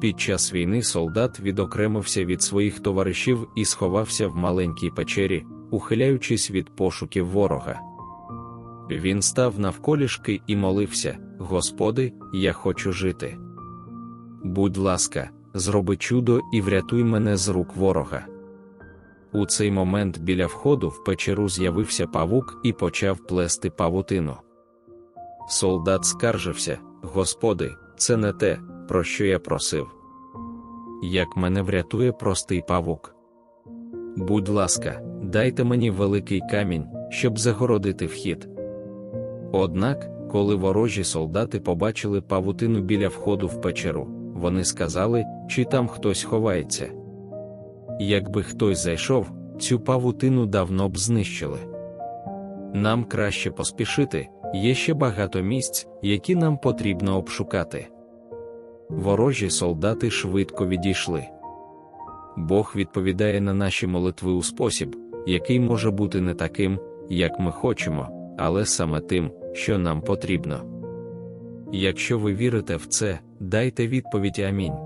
Під час війни солдат відокремився від своїх товаришів і сховався в маленькій печері, ухиляючись від пошуків ворога. Він став навколішки і молився: Господи, я хочу жити. Будь ласка, зроби чудо і врятуй мене з рук ворога. У цей момент біля входу в печеру з'явився павук і почав плести павутину. Солдат скаржився: Господи, це не те, про що я просив. Як мене врятує простий павук. Будь ласка, дайте мені великий камінь, щоб загородити вхід. Однак, коли ворожі солдати побачили павутину біля входу в печеру, вони сказали, чи там хтось ховається. Якби хтось зайшов, цю павутину давно б знищили. Нам краще поспішити, є ще багато місць, які нам потрібно обшукати. Ворожі солдати швидко відійшли. Бог відповідає на наші молитви у спосіб, який може бути не таким, як ми хочемо, але саме тим, що нам потрібно. Якщо ви вірите в це, дайте відповідь Амінь.